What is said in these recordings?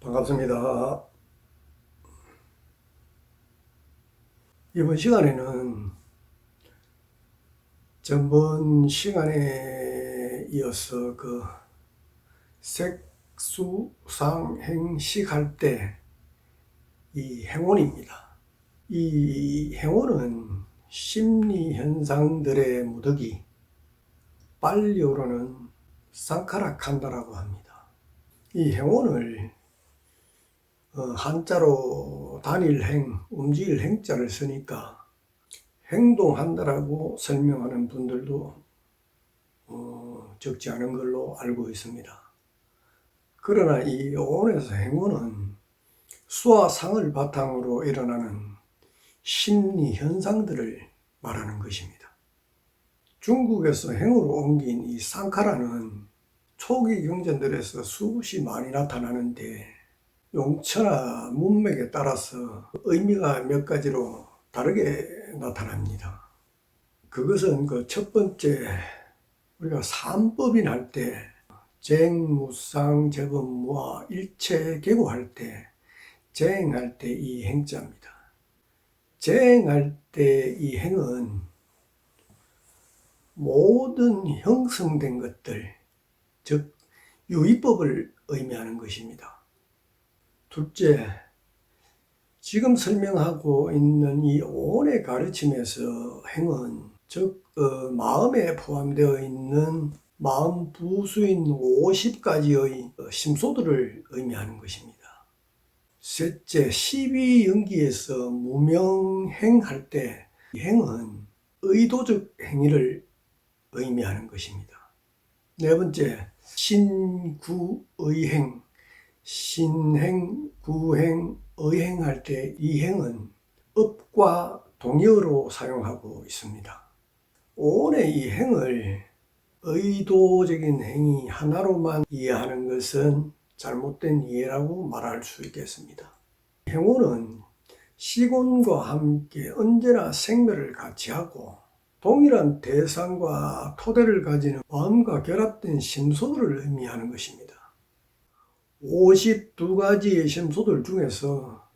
반갑습니다. 이번 시간에는 전번 시간에 이어서 그 색수상행식 할 때 이 행운입니다. 이 행운은 심리 현상들의 무더기, 빨리 오르는 쌍카락한다라고 합니다. 이 행운을 어, 한자로 단일행, 움직일 행자를 쓰니까 행동한다라고 설명하는 분들도 어, 적지 않은 걸로 알고 있습니다. 그러나 이 오온에서 행운은 수와 상을 바탕으로 일어나는 심리 현상들을 말하는 것입니다. 중국에서 행으로 옮긴 이 쌍카라는 초기 경전들에서 수없이 많이 나타나는데 용처나 문맥에 따라서 의미가 몇 가지로 다르게 나타납니다. 그것은 그 첫 번째 우리가 삼법인 할 때 쟁 무상 재범무와 일체 계고할 때 재행할 때 이 행자입니다. 재행할 때 이 행은 모든 형성된 것들, 즉 유의법을 의미하는 것입니다. 둘째, 지금 설명하고 있는 이 오온의 가르침에서 행은 즉 어, 마음에 포함되어 있는 마음 부수인 50가지의 심소들을 의미하는 것입니다. 셋째, 12 연기에서 무명행할 때 행은 의도적 행위를 의미하는 것입니다. 네 번째, 신구의행, 신행, 구행, 의행할 때 이 행은 업과 동의어로 사용하고 있습니다. 오온의 이 행을 의도적인 행위 하나로만 이해하는 것은 잘못된 이해라고 말할 수 있겠습니다. 행운은 시곤과 함께 언제나 생멸을 같이 하고 동일한 대상과 토대를 가지는 마음과 결합된 심소들을 의미하는 것입니다. 52가지의 심소들 중에서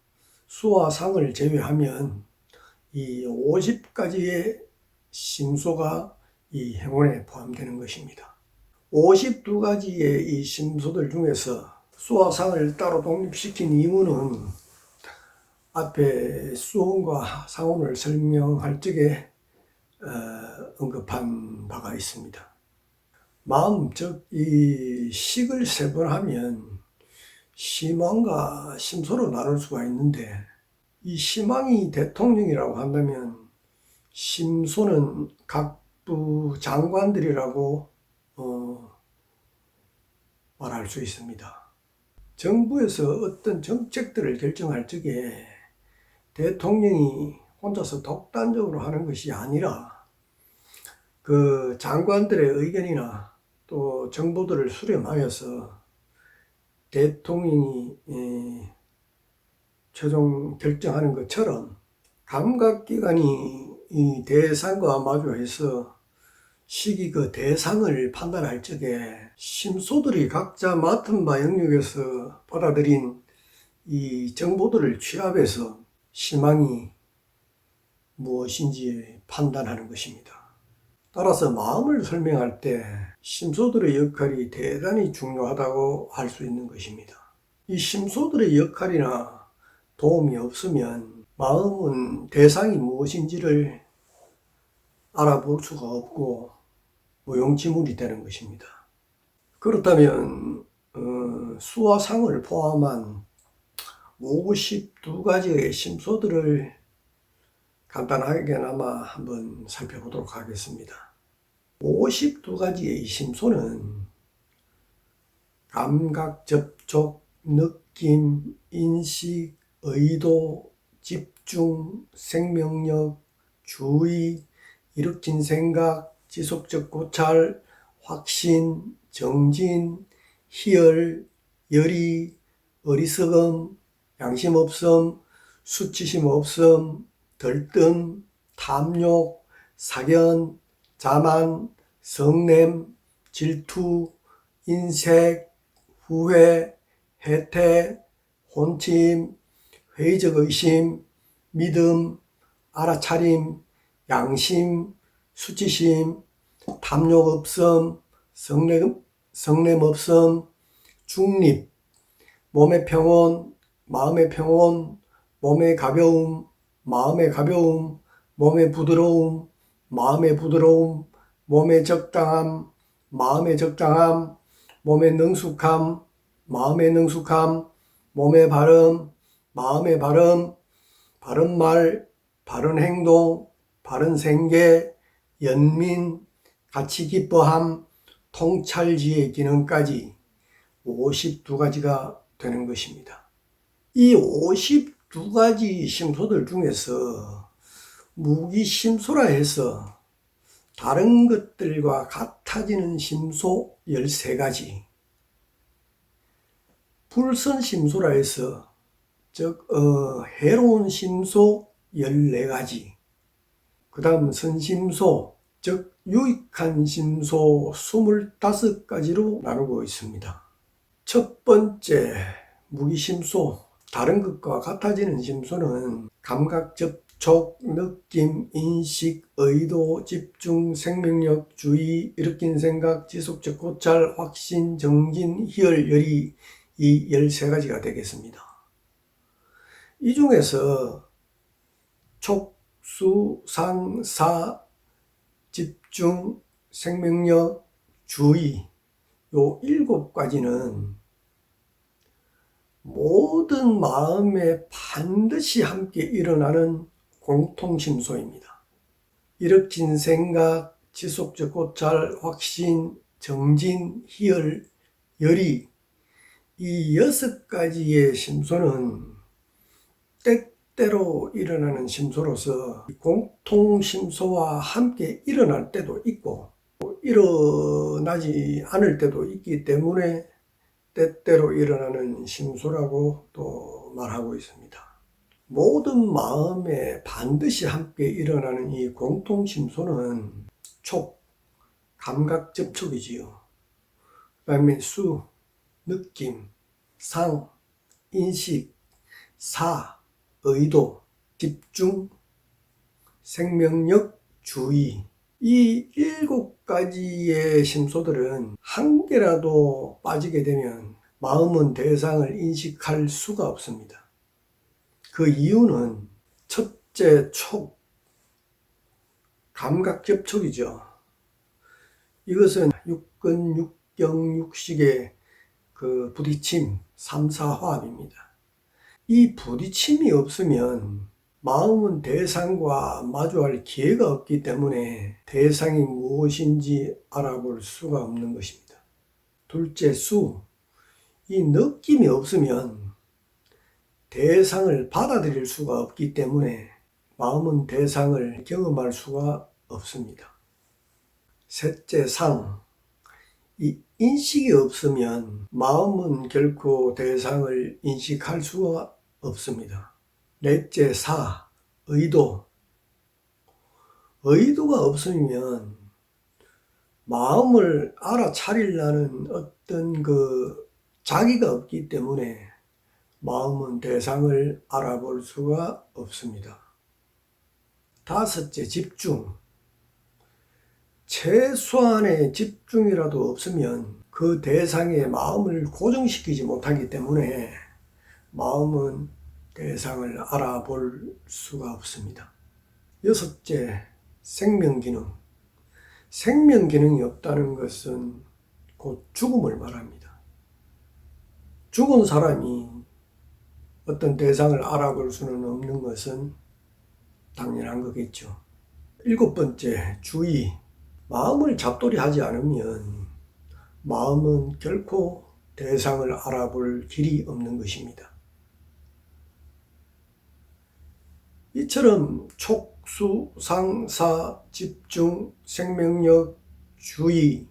수와 상을 제외하면 이 50가지의 심소가 이 행운에 포함되는 것입니다. 52가지의 이 심소들 중에서 수와 상을 따로 독립시킨 이유는 앞에 수혼과 상혼을 설명할 적에 어, 언급한 바가 있습니다. 마음, 즉, 이 식을 세분하면 시망과 심소로 나눌 수가 있는데, 이 시망이 대통령이라고 한다면, 심소는 각부 장관들이라고 어, 말할 수 있습니다. 정부에서 어떤 정책들을 결정할 적에 대통령이 혼자서 독단적으로 하는 것이 아니라 그 장관들의 의견이나 또 정보들을 수렴하여서 대통령이 최종 결정하는 것처럼 감각기관이 이 대상과 마주해서 시기 그 대상을 판단할 적에 심소들이 각자 맡은 바 영역에서 받아들인 이 정보들을 취합해서 희망이 무엇인지 판단하는 것입니다. 따라서 마음을 설명할 때 심소들의 역할이 대단히 중요하다고 할 수 있는 것입니다. 이 심소들의 역할이나 도움이 없으면 마음은 대상이 무엇인지를 알아볼 수가 없고 무용지물이 되는 것입니다. 그렇다면 어, 수와 상을 포함한 52가지의 심소들을 간단하게나마 한번 살펴보도록 하겠습니다. 52가지의 심소는 감각, 접촉, 느낌, 인식, 의도, 집중, 생명력, 주의, 일으킨 생각, 지속적 고찰, 확신, 정진, 희열, 열의, 어리석음, 양심 없음, 수치심 없음, 들뜸, 탐욕, 사견, 자만, 성냄, 질투, 인색, 후회, 해태, 혼침, 회의적 의심, 믿음, 알아차림, 양심, 수치심, 탐욕 없음, 성냄, 성냄 없음, 중립, 몸의 평온, 마음의 평온, 몸의 가벼움, 마음의 가벼움, 몸의 부드러움, 마음의 부드러움, 몸의 적당함, 마음의 적당함, 몸의 능숙함, 마음의 능숙함, 몸의 발음, 마음의 발음, 바른 말, 바른 행동, 바른 생계, 연민, 가치 기뻐함, 통찰지의 기능까지 52가지가 되는 것입니다. 이 52가지 심소들 중에서 무기심소라 해서 다른 것들과 같아지는 심소 13가지, 불선심소라 해서 즉 어, 해로운 심소 14가지, 그 다음 선심소, 즉 유익한 심소 25가지로 나누고 있습니다. 첫 번째 무기심소, 다른 것과 같아지는 심소는 감각 접 촉, 느낌, 인식, 의도, 집중, 생명력, 주의, 일으킨 생각, 지속적 고찰, 확신, 정진, 희열, 열이 이 13가지가 되겠습니다. 이 중에서 촉, 수, 상, 사, 집중, 생명력, 주의 요 일곱 가지는 모든 마음에 반드시 함께 일어나는 공통심소입니다. 일으킨 생각, 지속적 고찰, 확신, 정진, 희열, 열이 이 여섯 가지의 심소는 때때로 일어나는 심소로서 공통심소와 함께 일어날 때도 있고 일어나지 않을 때도 있기 때문에 때때로 일어나는 심소라고 또 말하고 있습니다. 모든 마음에 반드시 함께 일어나는 이 공통심소는 촉, 감각 접촉이지요. 그 다음에 수, 느낌, 상, 인식, 사, 의도, 집중, 생명력, 주의. 이 일곱 가지의 심소들은 한 개라도 빠지게 되면 마음은 대상을 인식할 수가 없습니다. 그 이유는 첫째 촉, 감각 접촉이죠. 이것은 육근, 육경, 육식의 그 부딪힘, 삼사화합입니다. 이 부딪힘이 없으면 마음은 대상과 마주할 기회가 없기 때문에 대상이 무엇인지 알아볼 수가 없는 것입니다. 둘째 수, 이 느낌이 없으면 대상을 받아들일 수가 없기 때문에 마음은 대상을 경험할 수가 없습니다. 셋째 상, 이 인식이 없으면 마음은 결코 대상을 인식할 수가 없습니다. 넷째 사, 의도. 의도가 없으면 마음을 알아차리려는 어떤 그 자기가 없기 때문에 마음은 대상을 알아볼 수가 없습니다. 다섯째 집중. 최소한의 집중이라도 없으면 그 대상의 마음을 고정시키지 못하기 때문에 마음은 대상을 알아볼 수가 없습니다. 여섯째, 생명기능. 생명기능이 없다는 것은 곧 죽음을 말합니다. 죽은 사람이 어떤 대상을 알아볼 수는 없는 것은 당연한 거겠죠. 일곱 번째, 주의. 마음을 잡돌이 하지 않으면 마음은 결코 대상을 알아볼 길이 없는 것입니다. 이처럼 촉수, 상사, 집중, 생명력, 주의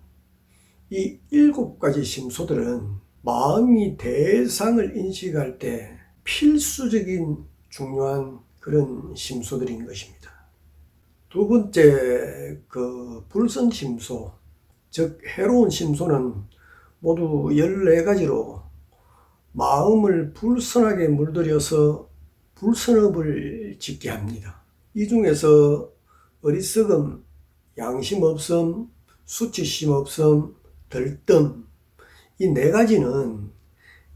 이 일곱 가지 심소들은 마음이 대상을 인식할 때 필수적인 중요한 그런 심소들인 것입니다. 두 번째 그 불선 심소, 즉 해로운 심소는 모두 14가지로 마음을 불선하게 물들여서 불선업을 짓게 합니다. 이 중에서 어리석음, 양심 없음, 수치심 없음, 들뜸 이 네 가지는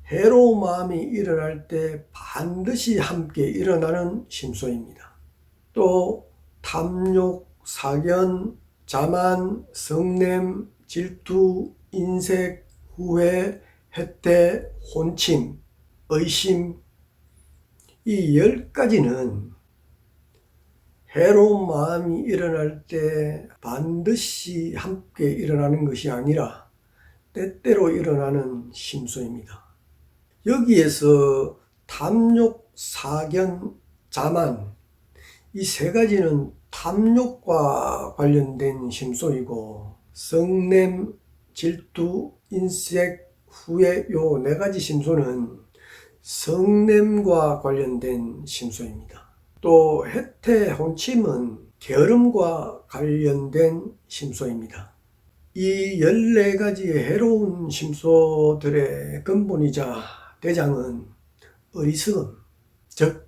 해로운 마음이 일어날 때 반드시 함께 일어나는 심소입니다. 또 탐욕, 사견, 자만, 성냄, 질투, 인색, 후회, 혜태, 혼침, 의심 이 열 가지는 해로운 마음이 일어날 때 반드시 함께 일어나는 것이 아니라 때때로 일어나는 심소입니다. 여기에서 탐욕, 사견, 자만 이 세 가지는 탐욕과 관련된 심소이고 성냄, 질투, 인색, 후회 요 네 가지 심소는 성냄과 관련된 심소입니다. 또 해태, 혼침은 게으름과 관련된 심소입니다. 이 14가지의 해로운 심소들의 근본이자 대장은 어리석음, 즉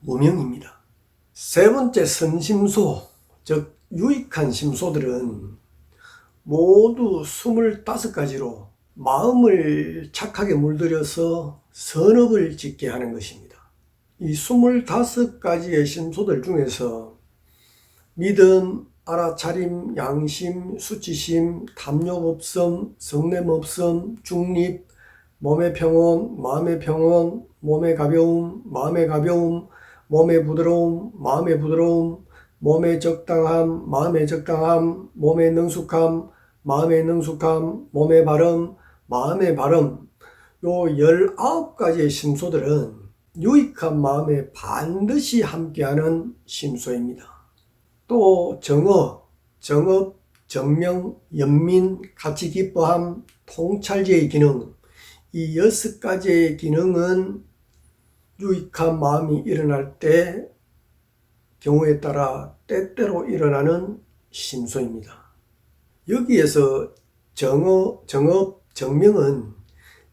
무명입니다. 세 번째 선심소, 즉 유익한 심소들은 모두 25가지로 마음을 착하게 물들여서 선업을 짓게 하는 것입니다. 이 25가지의 심소들 중에서 믿음, 알아차림, 양심, 수치심, 탐욕 없음, 성냄 없음, 중립, 몸의 평온, 마음의 평온, 몸의 가벼움, 마음의 가벼움, 몸의 부드러움, 마음의 부드러움, 몸의 적당함, 마음의 적당함, 몸의 능숙함, 마음의 능숙함, 몸의 바름, 마음의 바름, 요 19가지의 심소들은 유익한 마음에 반드시 함께하는 심소입니다. 또 정어, 정업, 정명, 연민, 가치 기뻐함, 통찰제의 기능, 이 여섯 가지의 기능은 유익한 마음이 일어날 때 경우에 따라 때때로 일어나는 심소입니다. 여기에서 정어, 정업, 정명은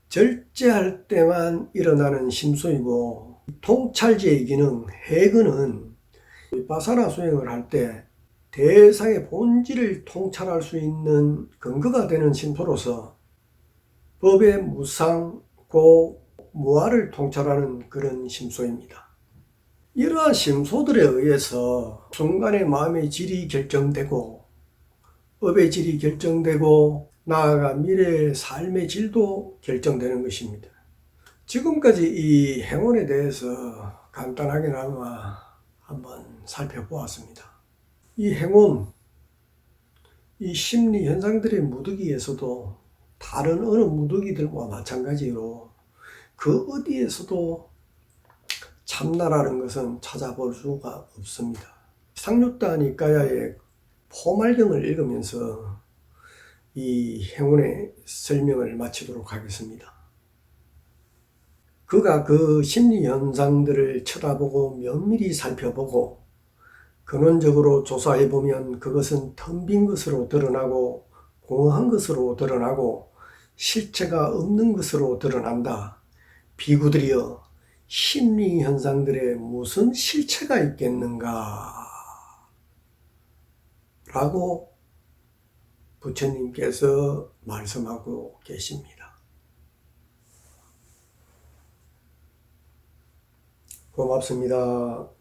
절제할 때만 일어나는 심소이고 통찰제의 기능, 해근은 바사나 수행을 할 때 대상의 본질을 통찰할 수 있는 근거가 되는 심소로서 법의 무상, 고, 무아를 통찰하는 그런 심소입니다. 이러한 심소들에 의해서 순간의 마음의 질이 결정되고 업의 질이 결정되고 나아가 미래의 삶의 질도 결정되는 것입니다. 지금까지 이 행운에 대해서 간단하게나마 한번 살펴보았습니다. 이 행운, 이 심리 현상들의 무더기에서도 다른 어느 무더기들과 마찬가지로 그 어디에서도 참나라는 것은 찾아볼 수가 없습니다. 상류다 니까야의 포말경을 읽으면서 이 행운의 설명을 마치도록 하겠습니다. 그가 그 심리 현상들을 쳐다보고 면밀히 살펴보고 근원적으로 조사해 보면 그것은 텅 빈 것으로 드러나고 공허한 것으로 드러나고 실체가 없는 것으로 드러난다. 비구들이여 심리 현상들에 무슨 실체가 있겠는가? 라고 부처님께서 말씀하고 계십니다. 고맙습니다.